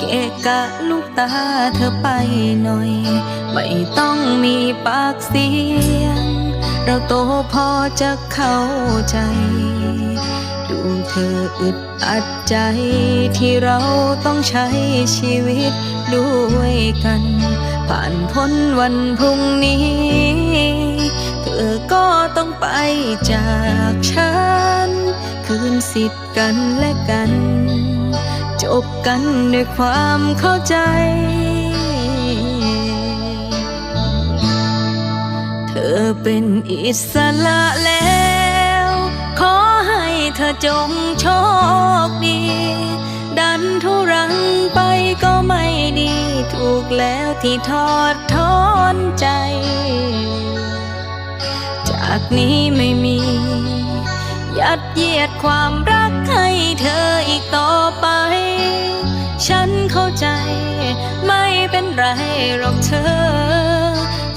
เกะกะลูกตาเธอไปหน่อย ไม่ต้องมีปากเสียง เราโตพอจะเข้าใจ ดูเธออึดอัดใจที่เราต้องใช้ชีวิตด้วยกัน ผ่านพ้นวันพรุ่งนี้ เธอก็ต้องไปจากฉัน คืนสิทธิ์กันและกัน จบกันด้วยความเข้าใจ เธอเป็นอิสระแล้ว ขอให้เธอจงโชคดี ดันทุรังไปก็ไม่ดี ถูกแล้วที่ทอดทอนใจ จากนี้ไม่มี ยัดเยียดความรักให้เธออีกต่อไป ฉันเข้าใจ ไม่เป็นไรหรอกเธอ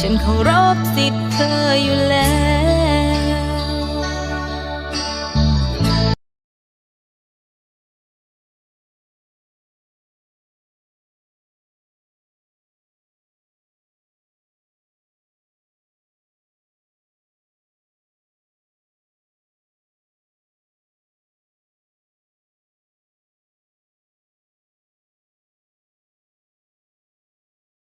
ฉันเคารพสิทธิ์เธออยู่แล้ว